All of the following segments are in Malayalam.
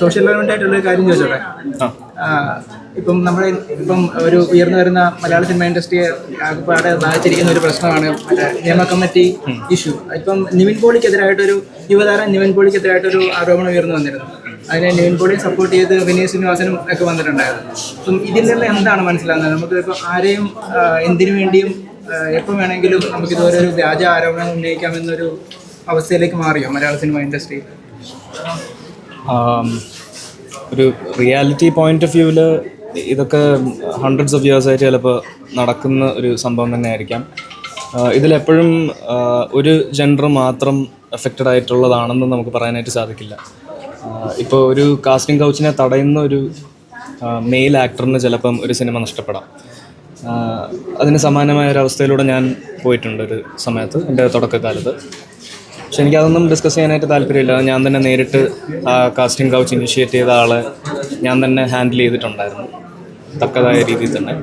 സോഷ്യൽ റെലവെന്റ് ആയിട്ടുള്ള ഒരു കാര്യം ചോദിച്ചോട്ടെ? ഇപ്പം നമ്മുടെ ഇപ്പം ഒരു ഉയർന്നു വരുന്ന മലയാള സിനിമ ഇൻഡസ്ട്രിയെ ആകെപ്പാടെ ബാധിച്ചിരിക്കുന്ന ഒരു പ്രശ്നമാണ് മറ്റേ നിയമ കമ്മിറ്റി ഇഷ്യൂ ഇപ്പം നിവിൻ പോളിക്കെതിരായിട്ടൊരു യുവതാരം നിവിൻ പോളിക്കെതിരായിട്ടൊരു ആരോപണം ഉയർന്നു വന്നിരുന്നു. അതിനെ നിവിൻ പോളിയെ സപ്പോർട്ട് ചെയ്ത് വിനീത് ശ്രീനിവാസനും ഒക്കെ വന്നിട്ടുണ്ടായിരുന്നു. അപ്പം ഇതിൽ നിന്ന് എന്താണ് മനസ്സിലാകുന്നത്? നമുക്ക് ഇപ്പം ആരെയും എന്തിനു വേണ്ടിയും എപ്പം വേണമെങ്കിലും നമുക്ക് ഇതുപോലെ ഒരു വ്യാജ ആരോപണം ഉന്നയിക്കാമെന്നൊരു അവസ്ഥയിലേക്ക് മാറിയോ മലയാള സിനിമ ഇൻഡസ്ട്രി ഒരു റിയാലിറ്റി പോയിന്റ് ഓഫ് വ്യൂവിൽ ഇതൊക്കെ ഹൺഡ്രഡ്സ് ഓഫ് ഇയേഴ്സ് ആയിട്ട് ചിലപ്പോൾ നടക്കുന്ന ഒരു സംഭവം തന്നെ ആയിരിക്കാം ഇതിലെപ്പോഴും ഒരു ജെൻഡർ മാത്രം എഫക്റ്റഡ് ആയിട്ടുള്ളതാണെന്ന് നമുക്ക് പറയാനായിട്ട് സാധിക്കില്ല. ഇപ്പോൾ ഒരു കാസ്റ്റിംഗ് കൗച്ചിനെ തടയുന്ന ഒരു മെയിൽ ആക്ടറിന് ചിലപ്പം ഒരു സിനിമ നഷ്ടപ്പെടാം. അതിന് സമാനമായ ഒരു അവസ്ഥയിലൂടെ ഞാൻ പോയിട്ടുണ്ട് ഒരു സമയത്ത് എന്റെ തുടക്കകാലത്ത്. പക്ഷെ എനിക്കതൊന്നും ഡിസ്കസ് ചെയ്യാനായിട്ട് താല്പര്യമില്ല. ഞാൻ തന്നെ നേരിട്ട് ആ കാസ്റ്റിംഗ് കൗച്ച് ഇനിഷ്യേറ്റ് ചെയ്ത ആളെ ഞാൻ തന്നെ ഹാൻഡിൽ ചെയ്തിട്ടുണ്ടായിരുന്നു. തക്കതായ രീതിയിൽ തന്നെ.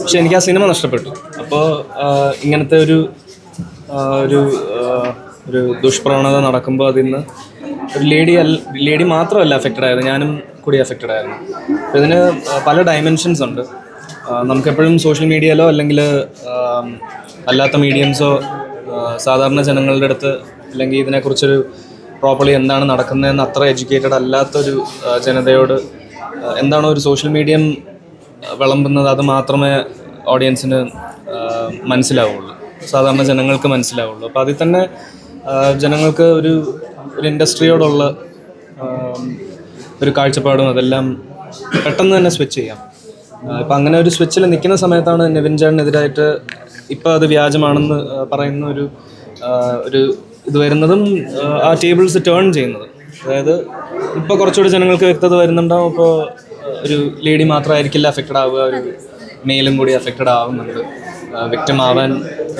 പക്ഷെ എനിക്ക് ആ സിനിമ നഷ്ടപ്പെട്ടു. അപ്പോൾ ഇങ്ങനത്തെ ഒരു ഒരു ഒരു ദുഷ്പ്രവണത നടക്കുമ്പോൾ അതിൽ നിന്ന് ഒരു ലേഡി അല്ല ലേഡി മാത്രമല്ല അഫക്റ്റഡ് ആയത്. ഞാനും കൂടി അഫക്റ്റഡ് ആയിരുന്നു. അപ്പോൾ ഇതിന് പല ഡയമെൻഷൻസ് ഉണ്ട്. നമുക്കെപ്പോഴും സോഷ്യൽ മീഡിയയിലോ അല്ലെങ്കിൽ അല്ലാത്ത മീഡിയംസോ സാധാരണ ജനങ്ങളുടെ അടുത്ത് അല്ലെങ്കിൽ ഇതിനെക്കുറിച്ചൊരു പ്രോപ്പർലി എന്താണ് നടക്കുന്നതെന്ന് അത്ര എഡ്യൂക്കേറ്റഡ് അല്ലാത്തൊരു ജനതയോട് എന്താണോ ഒരു സോഷ്യൽ മീഡിയം വിളമ്പുന്നത് അത് മാത്രമേ ഓഡിയൻസിന് മനസ്സിലാവുള്ളൂ. സാധാരണ ജനങ്ങൾക്ക് മനസ്സിലാവുള്ളൂ. അപ്പോൾ അതിൽ തന്നെ ജനങ്ങൾക്ക് ഒരു ഒരു ഇൻഡസ്ട്രിയോടുള്ള ഒരു കാഴ്ചപ്പാടും അതെല്ലാം പെട്ടെന്ന് തന്നെ സ്വിച്ച് ചെയ്യാം. ഇപ്പം അങ്ങനെ ഒരു സ്വിച്ചിൽ നിൽക്കുന്ന സമയത്താണ് നിവിൻ ചേട്ടനെതിരായിട്ട് ഇപ്പം അത് വ്യാജമാണെന്ന് പറയുന്ന ഒരു ഒരു ഇത് വരുന്നതും ആ, ടേബിൾസ് ടേൺ ചെയ്യുന്നത്. അതായത് ഇപ്പോൾ കുറച്ചുകൂടി ജനങ്ങൾക്ക് വ്യക്തത വരുന്നുണ്ടാവും. ഇപ്പോൾ ഒരു ലേഡി മാത്രമായിരിക്കില്ല അഫക്റ്റഡ് ആവുക ഒരു മെയിലും കൂടി അഫക്റ്റഡ് ആവുന്നുണ്ട്. വ്യക്തം ആവാൻ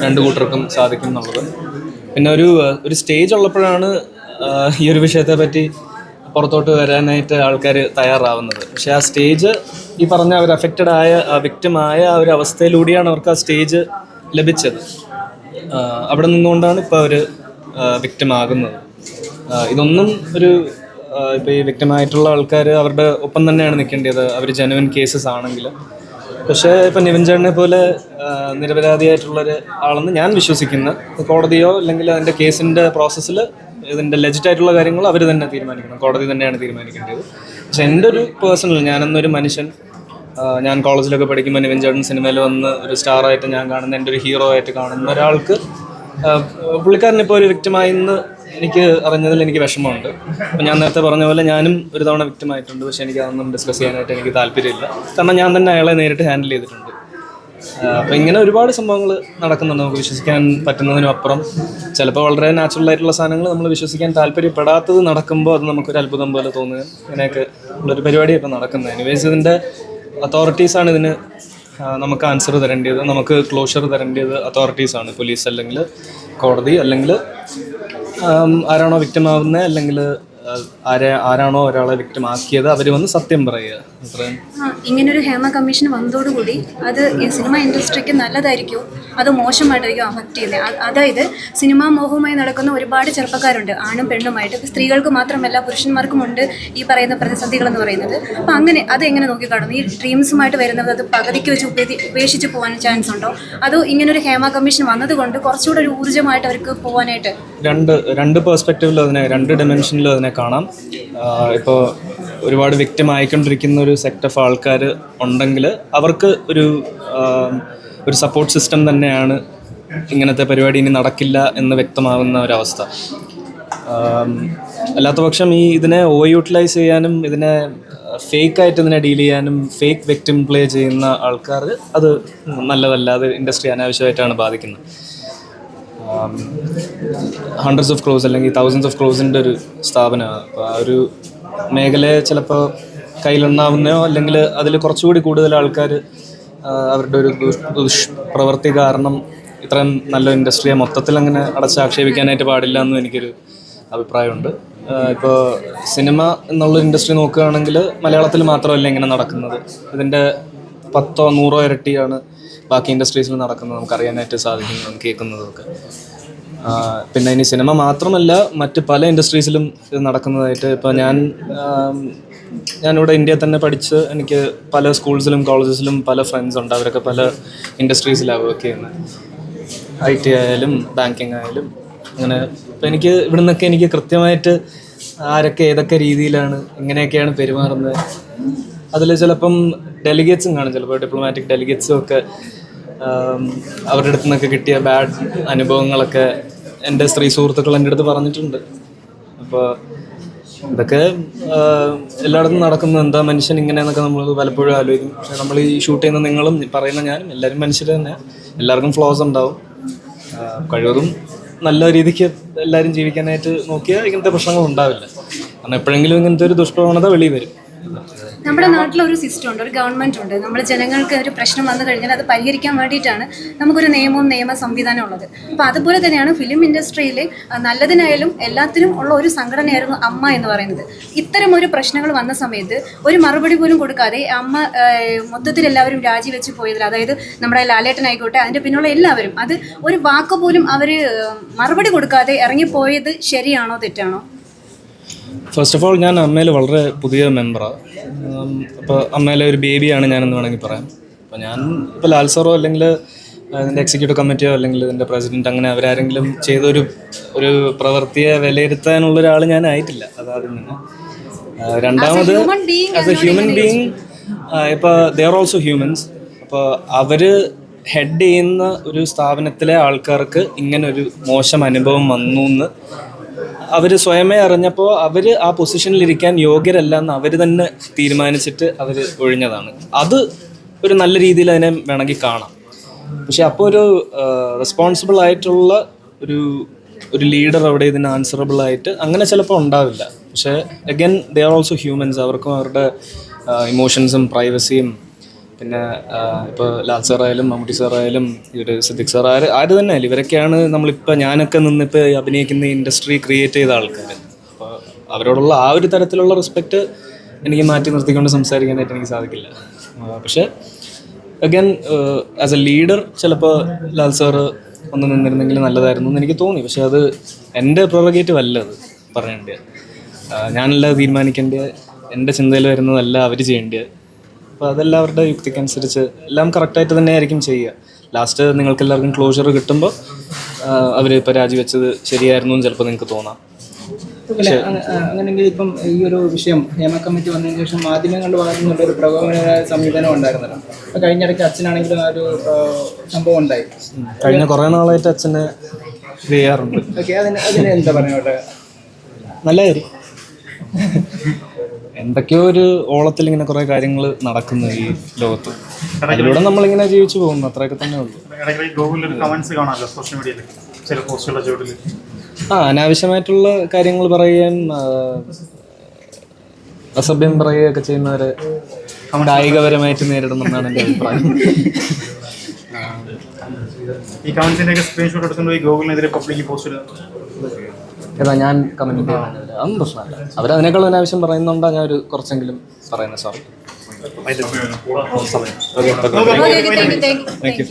രണ്ട് കൂട്ടർക്കും സാധിക്കും എന്നുള്ളത്. പിന്നെ ഒരു ഒരു സ്റ്റേജ് ഉള്ളപ്പോഴാണ് ഈ ഒരു വിഷയത്തെ പറ്റി പുറത്തോട്ട് വരാനായിട്ട് ആൾക്കാർ തയ്യാറാവുന്നത്. പക്ഷേ ആ സ്റ്റേജ് ഈ പറഞ്ഞ അവർ അഫക്റ്റഡ് ആയ ആ വ്യക്തമായ ആ ഒരു അവസ്ഥയിലൂടെയാണ് അവർക്ക് ആ സ്റ്റേജ് ലഭിച്ചത്. അവിടെ നിന്നുകൊണ്ടാണ് ഇപ്പോൾ അവർ വ്യക്തമാകുന്നത്. ഇതൊന്നും ഒരു ഇപ്പോൾ ഈ വ്യക്തമായിട്ടുള്ള ആൾക്കാർ അവരുടെ ഒപ്പം തന്നെയാണ് നിൽക്കേണ്ടത്. അവർ ജനുവൻ കേസസ് ആണെങ്കിൽ പക്ഷേ ഇപ്പം നിവിൻ പോലെ നിരപരാധിയായിട്ടുള്ളൊരു ആളെന്ന് ഞാൻ വിശ്വസിക്കുന്ന. കോടതിയോ അല്ലെങ്കിൽ അതിന്റെ കേസിന്റെ പ്രോസസ്സിൽ ഇതിന്റെ ആയിട്ടുള്ള കാര്യങ്ങൾ അവർ തന്നെ തീരുമാനിക്കണം. കോടതി തന്നെയാണ് തീരുമാനിക്കേണ്ടത്. പക്ഷെ എന്റെ ഒരു പേഴ്സണൽ ഞാനെന്നൊരു മനുഷ്യൻ ഞാൻ കോളേജിലൊക്കെ പഠിക്കുമ്പോൾ നിവിൻ ചേട്ടൻ സിനിമയിൽ വന്ന് ഒരു സ്റ്റാറായിട്ട് ഞാൻ കാണുന്ന എന്റെ ഒരു ഹീറോ ആയിട്ട് കാണുന്ന ഒരാൾക്ക് പുള്ളിക്കാരൻ ഇപ്പോൾ ഒരു വ്യക്തമായി എന്ന് എനിക്ക് അറിഞ്ഞതിൽ എനിക്ക് വിഷമമുണ്ട്. അപ്പം ഞാൻ നേരത്തെ പറഞ്ഞ പോലെ ഞാനും ഒരു തവണ വ്യക്തമായിട്ടുണ്ട് പക്ഷേ എനിക്ക് അതൊന്നും ഡിസ്കസ് ചെയ്യാനായിട്ട് എനിക്ക് താല്പര്യമില്ല. കാരണം ഞാൻ തന്നെ അയാളെ നേരിട്ട് ഹാൻഡിൽ ചെയ്തിട്ടുണ്ട്. അപ്പം ഇങ്ങനെ ഒരുപാട് സംഭവങ്ങൾ നടക്കുന്നുണ്ട്. നമുക്ക് വിശ്വസിക്കാൻ പറ്റുന്നതിനും അപ്പുറം ചിലപ്പോൾ വളരെ നാച്ചുറൽ ആയിട്ടുള്ള സാധനങ്ങൾ നമ്മൾ വിശ്വസിക്കാൻ താല്പര്യപ്പെടാത്തത് നടക്കുമ്പോൾ അത് നമുക്കൊരു അത്ഭുതം പോലെ തോന്നുക ഇങ്ങനെയൊക്കെ ഉള്ളൊരു പരിപാടിയൊക്കെ നടക്കുന്നത്. എനിവേസ് ഇതിന്റെ അതോറിറ്റീസാണ് ഇതിന് നമുക്ക് ആൻസർ തരേണ്ടത് നമുക്ക് ക്ലോഷർ തരേണ്ടത് അതോറിറ്റീസാണ് പോലീസ് അല്ലെങ്കിൽ കോടതി അല്ലെങ്കിൽ ആരാണോ വിക്റ്റമാവുന്നത് അല്ലെങ്കിൽ ആരെ ആരാണോ ഒരാളെ വ്യക്തമാക്കിയത് അവർ വന്ന് സത്യം പറയുക. ആ, ഇങ്ങനൊരു ഹേമ കമ്മീഷൻ വന്നതോടുകൂടി അത് സിനിമ ഇൻഡസ്ട്രിക്ക് നല്ലതായിരിക്കും അത് മോശമായിട്ടായിരിക്കും അഫക്റ്റ് ചെയ്യുന്നത്. അതായത് സിനിമാ മോഹവുമായി നടക്കുന്ന ഒരുപാട് ചെറുപ്പക്കാരുണ്ട് ആണും പെണ്ണുമായിട്ട്. സ്ത്രീകൾക്ക് മാത്രമല്ല പുരുഷന്മാർക്കും ഉണ്ട് ഈ പറയുന്ന പ്രതിസന്ധികൾ എന്ന് പറയുന്നത്. അപ്പം അങ്ങനെ അത് എങ്ങനെ നോക്കിക്കാണുന്നു ഈ ഡ്രീംസുമായിട്ട് വരുന്നത് അത് പകുതിക്ക് വെച്ച് ഉപേതി ഉപേക്ഷിച്ച് പോകാൻ ചാൻസ് ഉണ്ടോ അതോ ഇങ്ങനൊരു ഹേമ കമ്മീഷൻ വന്നതുകൊണ്ട് കുറച്ചുകൂടെ ഒരു ഊർജമായിട്ട് അവർക്ക് പോകാനായിട്ട് രണ്ട് രണ്ട് പേഴ്സ്പെക്റ്റീവിൽ അതിനെ രണ്ട് ഡിമെൻഷനിൽ അതിനെ കാണാം. ഇപ്പോൾ ഒരുപാട് വ്യക്തം ആയിക്കൊണ്ടിരിക്കുന്ന ഒരു സെക്ട് ഓഫ് ആൾക്കാർ ഉണ്ടെങ്കിൽ അവർക്ക് ഒരു ഒരു സപ്പോർട്ട് സിസ്റ്റം തന്നെയാണ് ഇങ്ങനത്തെ പരിപാടി ഇനി നടക്കില്ല എന്ന് വ്യക്തമാവുന്ന ഒരവസ്ഥ. അല്ലാത്ത പക്ഷം ഈ ഇതിനെ ഓവർ യൂട്ടിലൈസ് ചെയ്യാനും ഇതിനെ ഫേക്ക് ആയിട്ട് ഇതിനെ ഡീൽ ചെയ്യാനും ഫേക്ക് വിക്ടിം പ്ലേ ചെയ്യുന്ന ആൾക്കാർ അത് നല്ലതല്ല അത് ഇൻഡസ്ട്രി അനാവശ്യമായിട്ടാണ് ബാധിക്കുന്നത്. ഹൺഡ്രഡ്സ് ഓഫ് ക്രോസ് അല്ലെങ്കിൽ തൗസൻഡ്സ് ഓഫ് ക്രോസിന്റെ ഒരു സ്ഥാപനമാണ് അപ്പോൾ ആ ഒരു മേഖലയെ ചിലപ്പോൾ കയ്യിലുണ്ടാവുന്നയോ അല്ലെങ്കിൽ അതിൽ കുറച്ചുകൂടി കൂടുതൽ ആൾക്കാർ അവരുടെ ഒരു ദുഷ് ദുഷ്പ്രവൃത്തി കാരണം ഇത്രയും നല്ല ഇൻഡസ്ട്രിയെ മൊത്തത്തിൽ അങ്ങനെ അടച്ചാക്ഷേപിക്കാനായിട്ട് പാടില്ല എന്നും എനിക്കൊരു അഭിപ്രായമുണ്ട്. ഇപ്പോൾ സിനിമ എന്നുള്ള ഇൻഡസ്ട്രി നോക്കുകയാണെങ്കിൽ മലയാളത്തിൽ മാത്രമല്ല ഇങ്ങനെ നടക്കുന്നത്. ഇതിന്റെ പത്തോ നൂറോ ഇരട്ടിയാണ് ബാക്കി ഇൻഡസ്ട്രീസിൽ നടക്കുന്നത് നമുക്കറിയാനായിട്ട് സാധിക്കുന്നതും കേൾക്കുന്നതൊക്കെ. പിന്നെ ഇനി സിനിമ മാത്രമല്ല മറ്റ് പല ഇൻഡസ്ട്രീസിലും ഇത് നടക്കുന്നതായിട്ട് ഇപ്പോൾ ഞാൻ ഞാനിവിടെ ഇന്ത്യയിൽ തന്നെ പഠിച്ച് എനിക്ക് പല സ്കൂൾസിലും കോളേജസിലും പല ഫ്രണ്ട്സ് ഉണ്ട്. അവരൊക്കെ പല ഇൻഡസ്ട്രീസിലാണ് വർക്ക് ചെയ്യുന്നത് ഐ ടി ആയാലും ബാങ്കിങ് ആയാലും അങ്ങനെ ഇപ്പം എനിക്ക് ഇവിടെ നിന്നൊക്കെ എനിക്ക് കൃത്യമായിട്ട് ആരൊക്കെ ഏതൊക്കെ രീതിയിലാണ് എങ്ങനെയൊക്കെയാണ് പെരുമാറുന്നത് അതിൽ ചിലപ്പം ഡെലിഗേറ്റ്സും കാണും. ചിലപ്പോൾ ഡിപ്ലോമാറ്റിക് ഡെലിഗേറ്റ്സും ഒക്കെ അവരുടെ അടുത്ത് നിന്നൊക്കെ കിട്ടിയ ബാഡ് അനുഭവങ്ങളൊക്കെ എന്റെ സ്ത്രീ സുഹൃത്തുക്കൾ എന്റെ അടുത്ത് പറഞ്ഞിട്ടുണ്ട്. അപ്പോൾ ഇതൊക്കെ എല്ലായിടത്തും നടക്കുന്നത് എന്താ മനുഷ്യൻ ഇങ്ങനെയെന്നൊക്കെ നമ്മൾ പലപ്പോഴും ആലോചിക്കും. പക്ഷെ നമ്മൾ ഈ ഷൂട്ട് ചെയ്യുന്ന നിങ്ങളും പറയുന്ന ഞാനും എല്ലാവരും മനുഷ്യർ തന്നെ. എല്ലാവർക്കും ഫ്ലോസ് ഉണ്ടാവും. കഴിവതും നല്ല രീതിക്ക് എല്ലാവരും ജീവിക്കാനായിട്ട് നോക്കിയാൽ ഇങ്ങനത്തെ പ്രശ്നങ്ങൾ ഉണ്ടാവില്ല. കാരണം എപ്പോഴെങ്കിലും ഇങ്ങനത്തെ ഒരു ദുഷ്പ്രവണത വെളിയിൽ വരും. നമ്മുടെ നാട്ടിൽ ഒരു സിസ്റ്റം ഉണ്ട് ഒരു ഗവൺമെന്റ് ഉണ്ട്. നമ്മൾ ജനങ്ങൾക്ക് ഒരു പ്രശ്നം വന്നു കഴിഞ്ഞാൽ അത് പരിഹരിക്കാൻ വേണ്ടിയിട്ടാണ് നമുക്കൊരു നിയമവും നിയമ സംവിധാനം ഉള്ളത്. അപ്പോൾ അതുപോലെ തന്നെയാണ് ഫിലിം ഇൻഡസ്ട്രിയിൽ നല്ലതിനായാലും എല്ലാത്തിനും ഉള്ള ഒരു സംഘടനയായിരുന്നു അമ്മ എന്ന് പറയുന്നത്. ഇത്തരം ഒരു പ്രശ്നങ്ങൾ വന്ന സമയത്ത് ഒരു മറുപടി പോലും കൊടുക്കാതെ അമ്മ മൊത്തത്തിൽ എല്ലാവരും രാജിവെച്ച് പോയതിൽ അതായത് നമ്മുടെ ലാലേട്ടനായിക്കോട്ടെ അതിന്റെ പിന്നുള്ള എല്ലാവരും അത് ഒരു വാക്ക് പോലും അവർ മറുപടി കൊടുക്കാതെ ഇറങ്ങിപ്പോയത് ശരിയാണോ തെറ്റാണോ? ഫസ്റ്റ് ഓഫ് ഓൾ ഞാൻ അമ്മയിൽ വളരെ പുതിയ മെമ്പറാണ് അപ്പോൾ അമ്മയിലെ ഒരു ബേബിയാണ് ഞാനെന്ന് വേണമെങ്കിൽ പറയാം. അപ്പോൾ ഞാൻ ഇപ്പോൾ ലാൽ സാറോ അല്ലെങ്കിൽ അതിന്റെ എക്സിക്യൂട്ടീവ് കമ്മിറ്റിയോ അല്ലെങ്കിൽ ഇതിന്റെ പ്രസിഡന്റ് അങ്ങനെ അവരാരെങ്കിലും ചെയ്തൊരു ഒരു പ്രവൃത്തിയെ വിലയിരുത്താനുള്ള ഒരാൾ ഞാൻ ആയിട്ടില്ല അതാദ്യം തന്നെ രണ്ടാമത് ആസ് എ ഹ്യൂമൻ ബീങ് ഇപ്പോൾ ദേ ആർ ഓൾസോ ഹ്യൂമൻസ് അപ്പോൾ അവർ ഹെഡ് ചെയ്യുന്ന ഒരു സ്ഥാപനത്തിലെ ആൾക്കാർക്ക് ഇങ്ങനെ ഒരു മോശം അനുഭവം വന്നു എന്ന് അവർ സ്വയമേ അറിഞ്ഞപ്പോൾ അവർ ആ പൊസിഷനിൽ ഇരിക്കാൻ യോഗ്യരല്ല എന്ന് അവർ തന്നെ തീരുമാനിച്ചിട്ട് അവർ ഒഴിഞ്ഞതാണ്. അത് ഒരു നല്ല രീതിയിൽ അതിനെ വേണമെങ്കിൽ കാണാം. പക്ഷെ അപ്പോൾ ഒരു റെസ്പോൺസിബിൾ ആയിട്ടുള്ള ഒരു ഒരു ലീഡർ അവിടെ ഇതിന് ആൻസറബിൾ ആയിട്ട് അങ്ങനെ ചിലപ്പോൾ ഉണ്ടാവില്ല. പക്ഷേ again they are also humans അവർക്കും അവരുടെ ഇമോഷൻസും പ്രൈവസിയും പിന്നെ ഇപ്പോൾ ലാൽ സാറായാലും മമ്മൂട്ടി സാറായാലും ഇവർ സിദ്ദിഖ് സാർ ആര് ആര് തന്നെ ആയാലും ഇവരൊക്കെയാണ് നമ്മളിപ്പോൾ ഞാനൊക്കെ നിന്നിപ്പോൾ അഭിനയിക്കുന്ന ഇൻഡസ്ട്രി ക്രിയേറ്റ് ചെയ്ത ആൾക്കാർ അപ്പോൾ അവരോടുള്ള ആ ഒരു തരത്തിലുള്ള റെസ്പെക്റ്റ് എനിക്ക് മാറ്റി നിർത്തിക്കൊണ്ട് സംസാരിക്കാനായിട്ട് എനിക്ക് സാധിക്കില്ല. പക്ഷേ അഗൈൻ ആസ് എ ലീഡർ ചിലപ്പോൾ ലാൽ സാറ് ഒന്ന് നിന്നിരുന്നെങ്കിൽ നല്ലതായിരുന്നു എന്ന് എനിക്ക് തോന്നി. പക്ഷെ അത് എന്റെ പ്രൊറഗേറ്റീവ് അല്ല അത് പറയേണ്ടത്. ഞാനല്ല തീരുമാനിക്കേണ്ടത്. എന്റെ ചിന്തയിൽ വരുന്നതല്ല അവർ ചെയ്യേണ്ടത്. അപ്പോൾ അതെല്ലാം അവരുടെ യുക്തിക്കനുസരിച്ച് എല്ലാം കറക്റ്റായിട്ട് തന്നെ ആയിരിക്കും ചെയ്യുക. ലാസ്റ്റ് നിങ്ങൾക്ക് എല്ലാവർക്കും ക്ലോഷർ കിട്ടുമ്പോൾ അവർ ഇപ്പോൾ രാജിവെച്ചത് ശരിയായിരുന്നു എന്ന് ചിലപ്പോൾ നിങ്ങൾക്ക് തോന്നാം. അങ്ങനെയെങ്കിൽ ഇപ്പം ഈ ഒരു വിഷയം നിയമ കമ്മിറ്റി വന്നതിന് ശേഷം മാധ്യമങ്ങളുടെ ഭാഗത്തു നിന്നുള്ള ഒരു പ്രകോപനപരമായ സംവിധാനം ഉണ്ടായിരുന്നല്ലോ. അപ്പോൾ കഴിഞ്ഞിടയ്ക്ക് അച്ഛനാണെങ്കിലും ആ ഒരു സംഭവം ഉണ്ടായി. കഴിഞ്ഞ കുറേ നാളായിട്ട് അച്ഛനെ ചെയ്യാറുണ്ട്. ഓക്കെ അതിന് അതിന് എന്താ പറയുക നല്ല കാര്യം എന്തൊക്കെയോ ഒരു ഓളത്തിൽ ഇങ്ങനെ കുറെ കാര്യങ്ങൾ നടക്കുന്നു ഈ ലോകത്ത്. അതിലൂടെ നമ്മളിങ്ങനെ ജീവിച്ചു പോകുന്നു. അത്രയൊക്കെ തന്നെ ഉള്ളൂ. ആ അനാവശ്യമായിട്ടുള്ള കാര്യങ്ങൾ പറയുകയും അസഭ്യം പറയുകയൊക്കെ ചെയ്യുന്നവരെ കായികപരമായിട്ട് നേരിടണമെന്നാണ് എന്റെ അഭിപ്രായം. ഈ കമന്റ്സിന്റെ സ്ക്രീൻഷോട്ട് എടുക്കുമ്പോൾ ഈ ഗൂഗിളിനെതിരെ പബ്ലിക് പോസ്റ്റ് ഏതാ ഞാൻ കമന്റ് ചെയ്യുന്നത് അതൊന്നും പ്രശ്നമല്ല. അവരതിനേക്കാൾ അനാവശ്യം പറയുന്നുണ്ടോ ഞാൻ ഒരു കുറച്ചെങ്കിലും പറയുന്നത് സോറി ഓക്കെ താങ്ക് യു